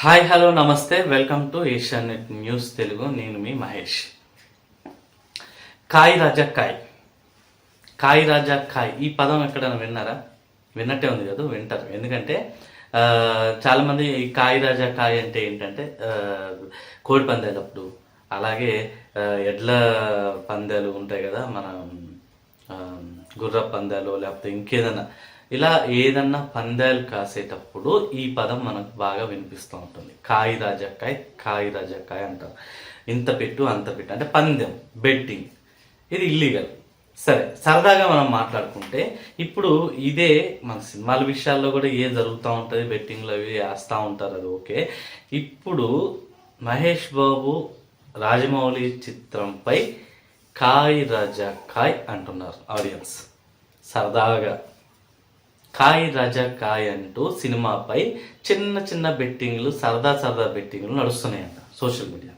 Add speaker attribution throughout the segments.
Speaker 1: Hi hello నమస్తే. Welcome to Asianet news Telugu. నేను మీ మహేష్. కాయ్ రాజా కాయ్. కాయ్ రాజా కాయ్. ఈ పదం ఎక్కడైనా విన్నారా? విన్నట్టే ఉంది కదా వింటారు. ఎందుకంటే చాలామంది ఈ కాయ్ రాజా కాయ్ అంటే ఏంటంటే కోడి పందాలప్పుడు. అలాగే ఎడ్ల పందాలు ఉంటాయి కదా మన గుర్ర పందాలు లేకపోతే ఇంకేదన్నా ఇలా ఏదన్నా పందాలు కాసేటప్పుడు ఈ పదం మనకు బాగా వినిపిస్తూ ఉంటుంది. కాయిదా జక్కాయ్ కాయిదా జక్కాయ్ అంటారు. ఇంత పెట్టు అంత పెట్టు. అంటే పందెం బెట్టింగ్. ఇది ఇల్లీగల్ సరే సరదాగా మనం మాట్లాడుకుంటే ఇప్పుడు ఇదే మన సినిమాల విషయాల్లో కూడా ఏ జరుగుతూ ఉంటుంది బెట్టింగ్లు అవి వేస్తూ ఉంటారు అది ఓకే. ఇప్పుడు మహేష్ బాబు రాజమౌళి చిత్రంపై కాయ్ రాజా కాయ్ అంటున్నారు ఆడియన్స్. సరదాగా. కాయ్ రాజా కాయ్ అంటూ సినిమాపై చిన్న చిన్న బెట్టింగ్లు సరదా సరదా బెట్టింగ్లు నడుస్తున్నాయంట సోషల్ మీడియా.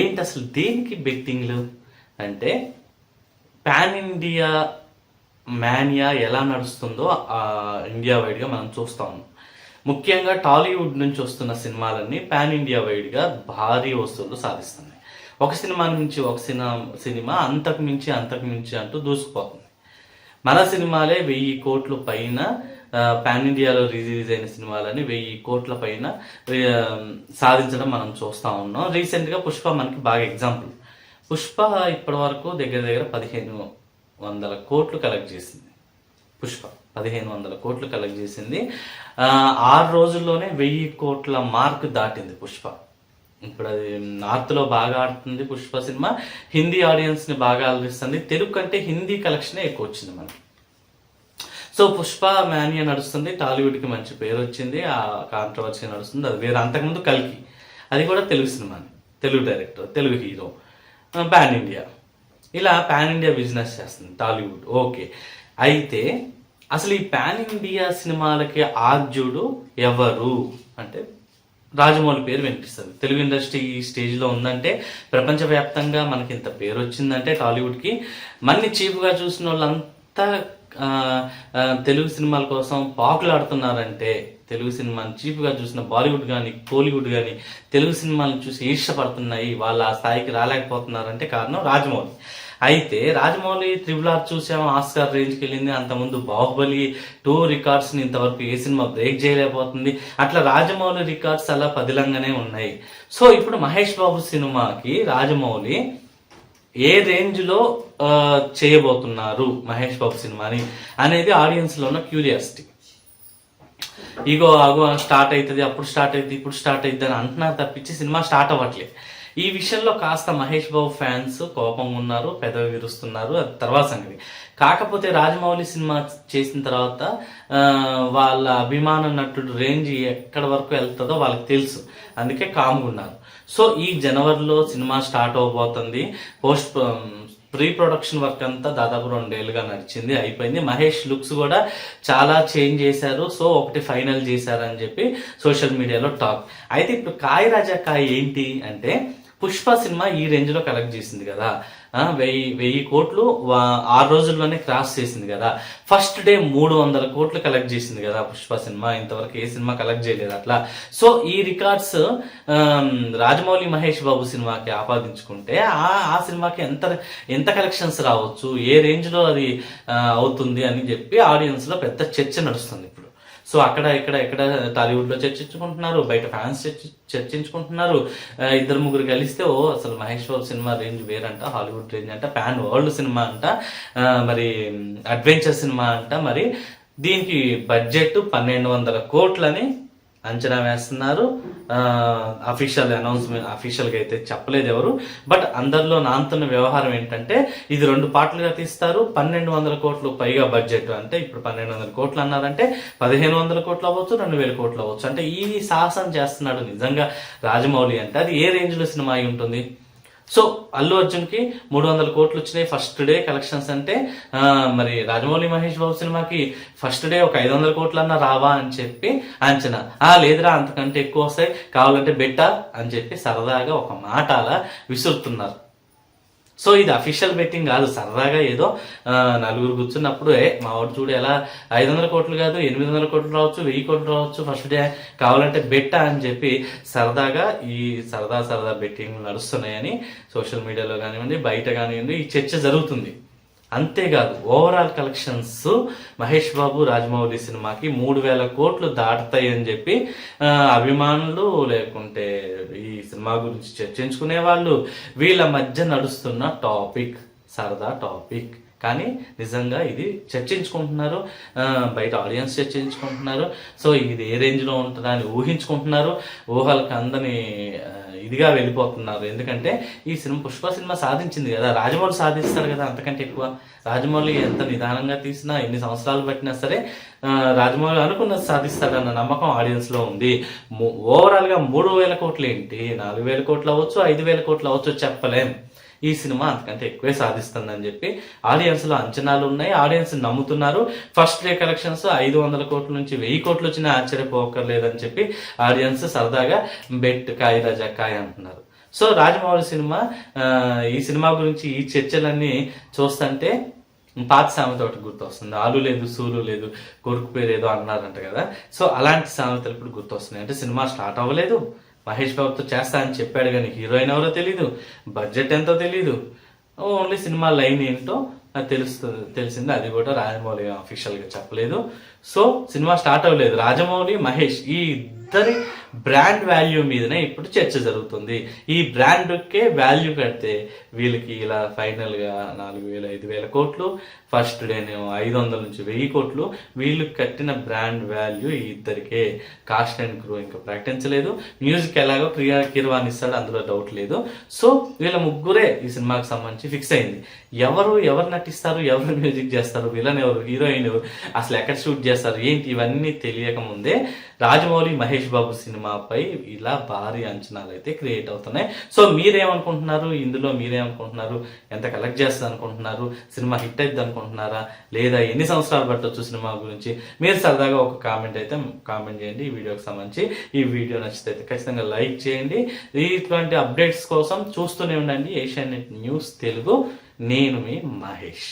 Speaker 1: ఏంటి అసలు దేనికి బెట్టింగ్లు? అంటే పాన్ ఇండియా మానియా ఎలా నడుస్తుందో ఇండియా వైడ్గా మనం చూస్తా ఉన్నాం. ముఖ్యంగా టాలీవుడ్ నుంచి వస్తున్న సినిమాలన్నీ పాన్ ఇండియా వైడ్గా భారీ వస్తువులు సాధిస్తున్నాయి. ఒక సినిమా నుంచి ఒక సినిమా సినిమా అంతకు మించి అంతకు మించి అంటూ దూసుకుపోతుంది. మన సినిమాలే వెయ్యి కోట్ల పైన పాన్ ఇండియాలో రిలీజ్ అయిన సినిమాలని వెయ్యి కోట్ల పైన సాధించడం మనం చూస్తూ ఉన్నాం. రీసెంట్గా పుష్ప మనకి బాగా ఎగ్జాంపుల్ పుష్ప ఇప్పటి వరకు దగ్గర దగ్గర పదిహేను వందల కోట్లు కలెక్ట్ చేసింది. పుష్ప పదిహేను వందల కోట్లు కలెక్ట్ చేసింది. ఆరు రోజుల్లోనే వెయ్యి కోట్ల మార్క్ దాటింది పుష్ప. ఇప్పుడు అది నార్త్లో బాగా ఆడుతుంది పుష్ప సినిమా. హిందీ ఆడియన్స్ని బాగా అలరిస్తుంది. తెలుగు కంటే హిందీ కలెక్షనే ఎక్కువ వచ్చింది మనకి. సో పుష్ప మ్యానియా నడుస్తుంది. టాలీవుడ్కి మంచి పేరు వచ్చింది. ఆ కాంట్రవర్సీ నడుస్తుంది. అది వేరే అంతకుముందు కల్కి. అది కూడా తెలుగు సినిమాని. Telugu director Telugu hero. Pan India ఇలా పాన్ ఇండియా బిజినెస్ చేస్తుంది టాలీవుడ్. ఓకే. అయితే అసలు ఈ పాన్ ఇండియా సినిమాలకి ఆర్జుడు ఎవరు? అంటే రాజమౌళి పేరు వినిపిస్తుంది. తెలుగు ఇండస్ట్రీ ఈ స్టేజ్లో ఉందంటే ప్రపంచవ్యాప్తంగా మనకి ఇంత పేరు వచ్చిందంటే టాలీవుడ్కి. మన్ని చీప్గా చూసిన వాళ్ళంతా తెలుగు సినిమాల కోసం పాకులాడుతున్నారంటే తెలుగు సినిమాని చీప్గా చూసిన బాలీవుడ్ కానీ కోలీవుడ్ కానీ తెలుగు సినిమాలను చూసి ఈర్షపడుతున్నాయి వాళ్ళు ఆ స్థాయికి రాలేకపోతున్నారంటే కారణం రాజమౌళి. అయితే రాజమౌళి త్రిబుల్ ఆర్ చూసాము ఆస్కార్ రేంజ్కి వెళ్ళింది అంతకుముందు బాహుబలి టూ రికార్డ్స్ని ఇంతవరకు ఏ సినిమా బ్రేక్ చేయలేకపోతుంది. అట్లా రాజమౌళి రికార్డ్స్ అలా పదిలంగానే ఉన్నాయి. సో ఇప్పుడు మహేష్ బాబు సినిమాకి రాజమౌళి ఏ రేంజ్లో చేయబోతున్నారు మహేష్ బాబు సినిమాని అనేది ఆడియన్స్లో ఉన్న క్యూరియాసిటీ. ఇగో అగో స్టార్ట్ అవుతుంది అప్పుడు స్టార్ట్ అవుతుంది ఇప్పుడు స్టార్ట్ అవుతుంది అని అంటున్నారు తప్పించి సినిమా స్టార్ట్ అవ్వట్లేదు ఈ విషయంలో కాస్త మహేష్ బాబు ఫ్యాన్స్ కోపంగా ఉన్నారు పెదవి విరుస్తున్నారు అది తర్వాత సంగతి. కాకపోతే రాజమౌళి సినిమా చేసిన తర్వాత వాళ్ళ అభిమాన నటుడు రేంజ్ ఎక్కడ వరకు వెళ్తుందో వాళ్ళకి తెలుసు. అందుకే కామ్గా ఉన్నారు. సో ఈ జనవరిలో సినిమా స్టార్ట్ అవబోతుంది. పోస్ట్ ప్రీ ప్రొడక్షన్ వర్క్ అంతా దాదాపు రెండేళ్ళుగా నడిచింది అయిపోయింది. మహేష్ లుక్స్ కూడా చాలా చేంజ్ చేశారు. సో ఒకటి ఫైనల్ చేశారని చెప్పి సోషల్ మీడియాలో టాక్. అయితే ఇప్పుడు కాయ రాజా కాయ ఏంటి అంటే పుష్ప సినిమా ఈ రేంజ్లో కలెక్ట్ చేసింది కదా. వెయ్యి వెయ్యి కోట్లు ఆరు రోజుల్లోనే క్రాస్ చేసింది కదా. ఫస్ట్ డే మూడు వందల కోట్లు కలెక్ట్ చేసింది కదా పుష్ప సినిమా. ఇంతవరకు ఏ సినిమా కలెక్ట్ చేయలేదు అట్లా. సో ఈ రికార్డ్స్ రాజమౌళి మహేష్ బాబు సినిమాకి ఆపాదించుకుంటే ఆ ఆ సినిమాకి ఎంత ఎంత కలెక్షన్స్ రావచ్చు? ఏ రేంజ్లో అది అవుతుంది అని చెప్పి ఆడియన్స్లో పెద్ద చర్చ నడుస్తుంది. సో అక్కడ ఇక్కడ ఎక్కడ టాలీవుడ్లో చర్చించుకుంటున్నారు బయట ఫ్యాన్స్ చర్చి చర్చించుకుంటున్నారు ఇద్దరు ముగ్గురు కలిస్తే ఓ అసలు మహేష్ బాబు సినిమా రేంజ్ వేరంట హాలీవుడ్ రేంజ్ అంట ప్యాన్ వరల్డ్ సినిమా అంట మరి అడ్వెంచర్ సినిమా అంట మరి దీనికి బడ్జెట్ పన్నెండు వందల కోట్లని అంచనా వేస్తున్నారు. అఫీషియల్ అనౌన్స్మెంట్ అఫీషియల్గా అయితే చెప్పలేదు ఎవరు. బట్ అందరిలో నాంతున్న వ్యవహారం ఏంటంటే ఇది రెండు పార్ట్లుగా తీస్తారు. పన్నెండు వందల కోట్లు పైగా బడ్జెట్ అంటే ఇప్పుడు పన్నెండు వందల కోట్లు అన్నారంటే పదిహేను వందల కోట్లు అవ్వచ్చు రెండు వేల కోట్లు అవ్వచ్చు. అంటే ఈ సాహసం చేస్తున్నాడు నిజంగా రాజమౌళి అంటే. అది ఏ రేంజ్లో సినిమా అయి ఉంటుంది? సో అల్లు అర్జున్కి మూడు వందల కోట్లు వచ్చినాయి ఫస్ట్ డే కలెక్షన్స్ అంటే మరి రాజమౌళి మహేష్ బాబు సినిమాకి ఫస్ట్ డే ఒక ఐదు వందల కోట్లు అన్న రావా అని చెప్పి అంచనా. ఆ లేదురా అంతకంటే ఎక్కువ వస్తాయి కావాలంటే బెట్టా అని చెప్పి సరదాగా ఒక మాట అలా విసురుతున్నారు. సో ఇది అఫీషియల్ బెట్టింగ్ కాదు సరదాగా ఏదో నలుగురు కూర్చున్నప్పుడు ఏ మా వాడు చూడు ఎలా ఐదు వందల కోట్లు కాదు ఎనిమిది వందల కోట్లు రావచ్చు వెయ్యి కోట్లు రావచ్చు ఫస్ట్ డే కావాలంటే బెట్టా అని చెప్పి సరదాగా ఈ సరదా సరదా బెట్టింగ్ నడుస్తున్నాయని సోషల్ మీడియాలో కానివ్వండి బయట కానివ్వండి ఈ చర్చ జరుగుతుంది. అంతేకాదు ఓవరాల్ కలెక్షన్స్ మహేష్ బాబు రాజమౌళి సినిమాకి మూడు వేల కోట్లు దాటుతాయి అని చెప్పి అభిమానులు లేకుంటే ఈ సినిమా గురించి చర్చించుకునే వాళ్ళు వీళ్ళ మధ్య నడుస్తున్న టాపిక్ సరదా టాపిక్ కానీ నిజంగా ఇది చర్చించుకుంటున్నారు బయట ఆడియన్స్ చర్చించుకుంటున్నారు. సో ఇది ఏ రేంజ్లో ఉంటుందా అని ఊహించుకుంటున్నారు. ఊహలకు అందని ఇదిగా వెళ్ళిపోతున్నారు. ఎందుకంటే ఈ సినిమా పుష్ప సినిమా సాధించింది కదా. రాజమౌళి సాధిస్తాడు కదా అంతకంటే ఎక్కువ. రాజమౌళి ఎంత నిదానంగా తీసినా ఎన్ని సంవత్సరాలు పట్టినా సరే రాజమౌళి అనుకున్నది సాధిస్తాడన్న నమ్మకం ఆడియన్స్లో ఉంది. ఓవరాల్గా మూడు వేల కోట్లు ఏంటి? నాలుగు వేల కోట్లు అవ్వచ్చు ఐదు వేల కోట్లు అవ్వచ్చు చెప్పలేం. ఈ సినిమా అంతకంటే ఎక్కువే సాధిస్తుందని చెప్పి ఆడియన్స్లో అంచనాలు ఉన్నాయి. ఆడియన్స్ నమ్ముతున్నారు. ఫస్ట్ డే కలెక్షన్స్ ఐదు వందల కోట్ల నుంచి వెయ్యి కోట్లు వచ్చినా ఆశ్చర్యపోకర్లేదని చెప్పి ఆడియన్స్ సరదాగా బెట్ కాయ రాజా కాయ అంటున్నారు. సో రాజమౌళి సినిమా ఈ సినిమా గురించి ఈ చర్చలన్నీ చూస్తుంటే పాత సామెత ఒకటి గుర్తొస్తుంది. ఆలు లేదు సూలు లేదు కొడుకు పేరు ఏదో అన్నారంట కదా. సో అలాంటి సామెతలు ఇప్పుడు గుర్తొస్తున్నాయి. అంటే సినిమా స్టార్ట్ అవ్వలేదు. మహేష్ బాబుతో చేస్తా అని చెప్పాడు కానీ హీరోయిన్ ఎవరో తెలీదు బడ్జెట్ ఎంతో తెలీదు. ఓన్లీ సినిమా లైన్ ఏంటో తెలుస్తుంది తెలిసింది. అది కూడా రాజమౌళి అఫీషియల్గా చెప్పలేదు. సో సినిమా స్టార్ట్ అవ్వలేదు. రాజమౌళి మహేష్ ఈ ఇద్దరి బ్రాండ్ వాల్యూ మీదనే ఇప్పుడు చర్చ జరుగుతుంది. ఈ బ్రాండ్కే వాల్యూ కడితే వీళ్ళకి ఇలా ఫైనల్గా నాలుగు వేల ఐదు వేల కోట్లు ఫస్ట్ డేనేమో ఐదు వందల నుంచి వెయ్యి కోట్లు. వీళ్ళు కట్టిన బ్రాండ్ వాల్యూ ఈ ఇద్దరికే కాస్ట్ అండ్ క్రూ ఇంకా ప్రకటించలేదు. మ్యూజిక్ ఎలాగో క్రియా కిర్వాన్ ఇస్తాడు అందులో డౌట్ లేదు. సో వీళ్ళ ముగ్గురే ఈ సినిమాకి సంబంధించి ఫిక్స్ అయింది. ఎవరు ఎవరు నటిస్తారు ఎవరు మ్యూజిక్ చేస్తారు విలన్ ఎవరు హీరోయిన్ ఎవరు అసలు ఎక్కడ షూట్ చేస్తారు ఏంటి ఇవన్నీ తెలియక ముందే రాజమౌళి మహేష్ మహేష్ బాబు సినిమాపై ఇలా భారీ అంచనాలు అయితే క్రియేట్ అవుతున్నాయి. సో మీరేమనుకుంటున్నారు? ఇందులో మీరేమనుకుంటున్నారు? ఎంత కలెక్ట్ చేస్తుంది అనుకుంటున్నారు సినిమా హిట్ అవుతుంది అనుకుంటున్నారా లేదా ఎన్ని సంవత్సరాలు పట్టొచ్చు సినిమా గురించి? మీరు సరదాగా ఒక కామెంట్ అయితే కామెంట్ చేయండి. ఈ వీడియోకి సంబంధించి ఈ వీడియో నచ్చితే అయితే ఖచ్చితంగా లైక్ చేయండి. ఇటువంటి అప్డేట్స్ కోసం చూస్తూనే ఉండండి. Asian news Telugu. నేను మీ మహేష్.